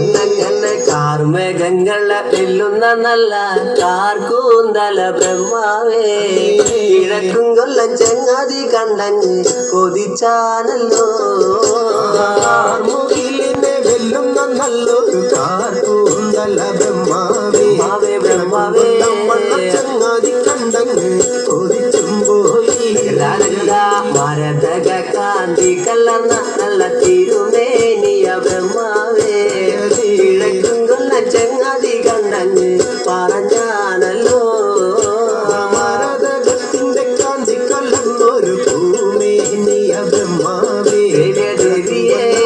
അങ്ങനെ കാർമേഘങ്ങളെ വെല്ലുന്ന നല്ല കാർക്കൂന്തല ബ്രഹ്മാവേ. കിഴക്കും കൊല്ലം ചെങ്ങാതി കണ്ടങ്ങ് കൊതിച്ചാനല്ലോ. കാർമുകിലിനെ വെല്ലുന്ന നല്ലൊരു കാർക്കൂന്തല ബ്രഹ്മാവേ. ബ്രഹ്മാവേ. ചങ്ങാതി കണ്ടങ്ങ് കൊതിച്ചും പോയി. മരതക കാന്തി കല്ല നല്ല തിരുമേനിയ ബ്രഹ്മാവേ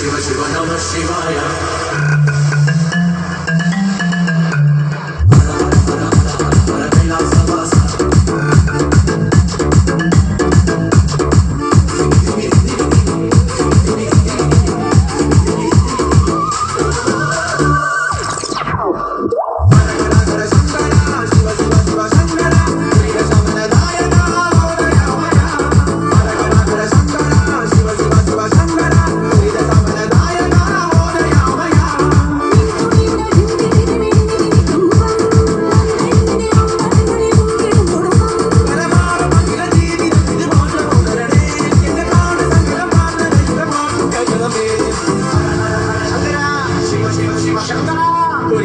शिव शिव नमः शिवाय